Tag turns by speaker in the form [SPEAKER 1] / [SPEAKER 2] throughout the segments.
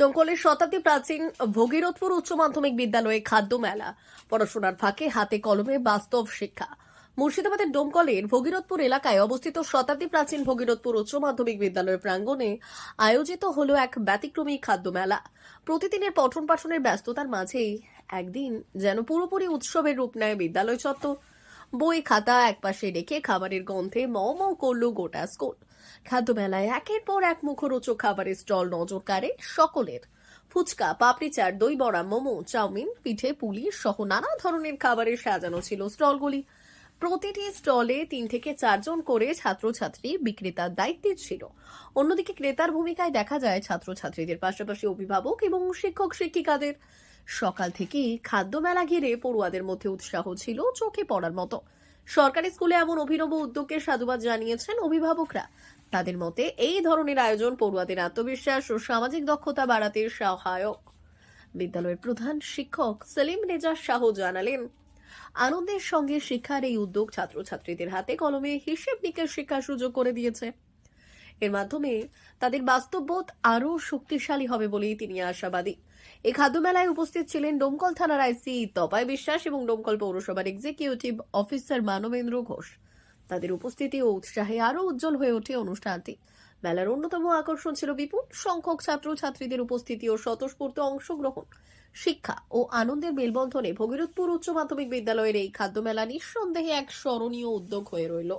[SPEAKER 1] দমকলের শতাব্দী প্রাচীন ভগীরথপুর উচ্চ মাধ্যমিক বিদ্যালয়ে খাদ্য মেলা। পড়াশোনার ফাঁকে হাতে কলমে বাস্তব শিক্ষা। মুর্শিদাবাদের ডোমকলের ভগীরথপুর এলাকায় অবস্থিত শতাব্দী প্রাচীন ভগীরথপুর উচ্চ মাধ্যমিক বিদ্যালয়ের প্রাঙ্গণে আয়োজিত হলো এক ব্যতিক্রমী খাদ্য মেলা। প্রতিদিনের পঠন পাঠনের ব্যস্ততার মাঝেই একদিন যেন পুরোপুরি উৎসবের রূপ নেয় বিদ্যালয় চত্বর। বই খাতা একপাশে রেখে খাবারের গন্ধে মও মও করল গোটা স্কুল। খাদ্য মেলায় একের পর এক মুখরোচক খাবারের স্টল নজর কাড়ে সকলের। ফুচকা, পাপড়ি চাট, দই বড়া, মোমো, চাউমিন, পিঠে পুলি সহ নানা ধরনের খাবারের সাজানো ছিল স্টলগুলি। প্রতিটি স্টলে তিন থেকে চারজন করে ছাত্রছাত্রী বিক্রেতার দায়িত্বে ছিল। অন্যদিকে ক্রেতার ভূমিকায় দেখা যায় ছাত্রছাত্রীদের পাশাপাশি অভিভাবক এবং শিক্ষক শিক্ষিকাদের সকাল থেকেই খাদ্য মেলা ঘিরে পড়ুয়াদের মধ্যে উৎসাহ ছিল চোখে পড়ার মতো। সরকারি স্কুলে এমন অভিনব উদ্যোগকে সাধুবাদ জানিয়েছেন অভিভাবকরা। তাদের মতে, এই ধরনের আয়োজন পড়ুয়াদের আত্মবিশ্বাস ও সামাজিক দক্ষতা বাড়াতে সহায়ক। বিদ্যালয়ের প্রধান শিক্ষক সেলিম রেজা শাহ জানালেন, আনন্দের সঙ্গে শিক্ষার এই উদ্যোগ ছাত্রছাত্রীদের হাতে কলমে হিসেব নিকেশ শিক্ষার সুযোগ করে দিয়েছে। এর মাধ্যমে তাদের বাস্তববোধ আরও শক্তিশালী হবে বলেই তিনি আশাবাদী। এই খাদ্য মেলায় উপস্থিত ছিলেন ডোমকল থানার আইসি তপায় বিশ্বাস এবং ডোমকল পৌরসভার এক্সিকিউটিভ অফিসার মানবেন্দ্র ঘোষ। তাদের উপস্থিতি ও উৎসাহে আরও উজ্জ্বল হয়ে ওঠে অনুষ্ঠানটি। মেলার অন্যতম আকর্ষণ ছিল বিপুল সংখ্যক ছাত্রছাত্রীদের উপস্থিতি ও স্বতঃস্ফূর্ত অংশগ্রহণ। শিক্ষা ও আনন্দের মেলবন্ধনে ভগীরথপুর উচ্চ মাধ্যমিক বিদ্যালয়ের এই খাদ্য মেলা নিঃসন্দেহে এক স্মরণীয় উদ্যোগ হয়ে রইল।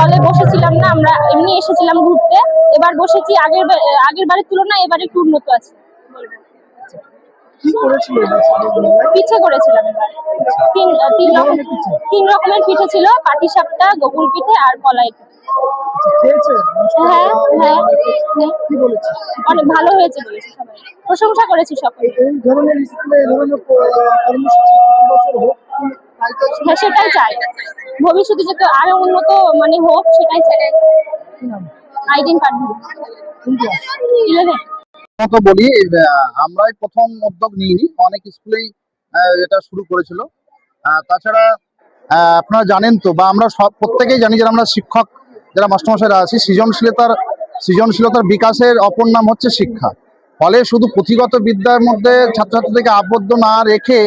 [SPEAKER 2] স্টলে বসেছিলাম না আমরা এমনি এসেছিলাম ঘুরতে। এবার বসেছি আগের আগের বারের তুলনায় এবারে একটু উন্নত আছে? পিঠে করেছিলাম তিন তিন রকম তিন রকমের পিঠে ছিল পাটি সাপটা গোকুল পিঠে আর কলাই পিঠে।
[SPEAKER 3] আচ্ছা,
[SPEAKER 2] হ্যাঁ হ্যাঁ হ্যাঁ। অনেক ভালো হয়েছে বলেছে সবাই। প্রশংসা করেছি সকলে। হ্যাঁ সেটাই চাই। ভবিষ্যতে যাতে আরও উন্নত মানে হোক, সেটাই চাই। আইডেন কার্ড
[SPEAKER 4] মতো বলি আমরাই প্রথম উদ্যোগ নিইনি। অনেক স্কুলেই এটা শুরু করেছিল। তাছাড়া আপনারা জানেন তো, বা আমরা সব, প্রত্যেকেই জানি যারা আমরা শিক্ষক, যারা মাস্টারমশাইরা আছি, সৃজনশীলতার সৃজনশীলতার বিকাশের অপর নাম হচ্ছে শিক্ষা। ফলে শুধু পুঁথিগত বিদ্যার মধ্যে ছাত্রছাত্রীদেরকে আবদ্ধ না রেখে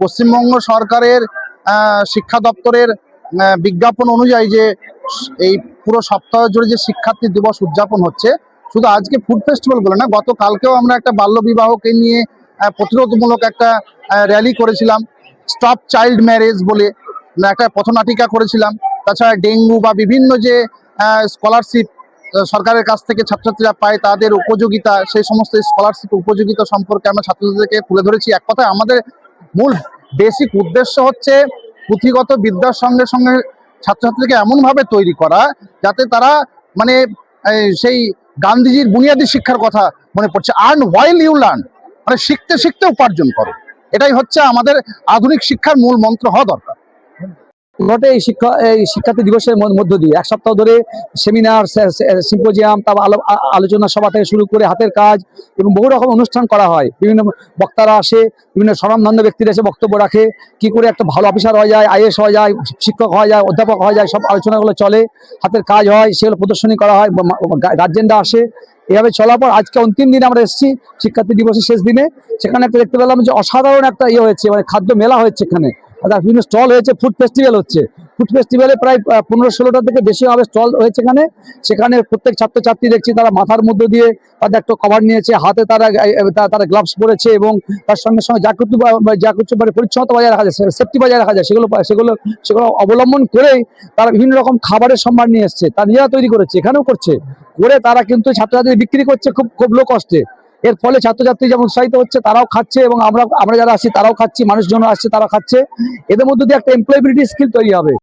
[SPEAKER 4] পশ্চিমবঙ্গ সরকারের শিক্ষা দপ্তরের বিজ্ঞাপন অনুযায়ী যে এই পুরো সপ্তাহ জুড়ে যে শিক্ষার্থী দিবস উদযাপন হচ্ছে, শুধু আজকে ফুড ফেস্টিভ্যাল বলে না, গতকালকেও আমরা একটা বাল্য বিবাহকে নিয়ে প্রতিরোধমূলক একটা র্যালি করেছিলাম স্টপ চাইল্ড ম্যারেজ বলে একটা পথনাটিকা করেছিলাম। তাছাড়া ডেঙ্গু বা বিভিন্ন যে স্কলারশিপ সরকারের কাছ থেকে ছাত্রছাত্রীরা পায়, তাদের উপযোগিতা, সেই সমস্ত স্কলারশিপ উপযোগিতা সম্পর্কে আমরা ছাত্রছাত্রীদেরকে তুলে ধরেছি। এক কথায় আমাদের মূল বেসিক উদ্দেশ্য হচ্ছে পুঁথিগত বিদ্যার সঙ্গে সঙ্গে ছাত্রছাত্রীকে এমনভাবে তৈরি করা যাতে তারা মানে সেই গান্ধীজির বুনিয়াদী শিক্ষার কথা মনে পড়ছে। আর্ন ওয়াইল ইউ লার্ন মানে শিখতে শিখতে উপার্জন করো। এটাই হচ্ছে আমাদের আধুনিক শিক্ষার মূল মন্ত্র হওয়া দরকার।
[SPEAKER 5] ঘটে এই শিক্ষা, এই শিক্ষার্থী দিবসের মধ্য- দিয়ে। এক সপ্তাহ ধরে সেমিনার সিম্পোজিয়াম আলো- আলোচনা সভা থেকে শুরু করে হাতের কাজ এবং বহু রকম অনুষ্ঠান করা হয়। বিভিন্ন বক্তারা আসে, বিভিন্ন স্বনামধন্য ব্যক্তিরা এসে বক্তব্য রাখে, কি করে একটা ভালো অফিসার হওয়া যায় আইএস হওয়া যায়, শিক্ষক হওয়া যায়, অধ্যাপক হওয়া যায়, সব আলোচনাগুলো চলে, হাতের কাজ হয়, সেগুলো প্রদর্শনী করা হয় গার্জেনরা আসে। এভাবে চলার পর আজকে অন্তিম দিনে আমরা এসেছি শিক্ষার্থী দিবসের শেষ দিনে। সেখানে একটা দেখতে পেলাম যে অসাধারণ একটা ইয়ে হয়েছে মানে খাদ্য মেলা হয়েছে এখানে। অর্থাৎ বিভিন্ন স্টল হয়েছে ফুড ফেস্টিভ্যাল হচ্ছে। ফুড ফেস্টিভ্যালে প্রায় পনেরো ষোলোটা থেকে বেশি হবে স্টল হয়েছে এখানে। সেখানে প্রত্যেক ছাত্রছাত্রী দেখছি তারা মাথার মধ্যে দিয়ে তাদের একটা কভার নিয়েছে, হাতে তারা তা- তারা গ্লাভস পরেছে এবং তার সঙ্গে সঙ্গে যা বা যা পরিচ্ছন্নতা বজায় রাখা যায় সেফটি বজায় রাখা যায়, সেগুলো সেগুলো সেগুলো অবলম্বন করেই তারা বিভিন্ন রকম খাবারের সম্মান নিয়ে এসছে। তারা নিজেরা তৈরি করেছে, এখানেও করছে। করে তারা কিন্তু ছাত্রছাত্রী বিক্রি করছে খুব খুব লো কষ্টে এর ফলে ছাত্রছাত্রী যেমন উৎসাহিত হচ্ছে, তারাও খাচ্ছে এবং আমরা আমরা যারা আছি তারাও খাচ্ছি মানুষজন আসছে, তারা খাচ্ছে। এদের মধ্যে দিয়ে একটা এমপ্লয়েবিলিটি স্কিল তৈরি হবে।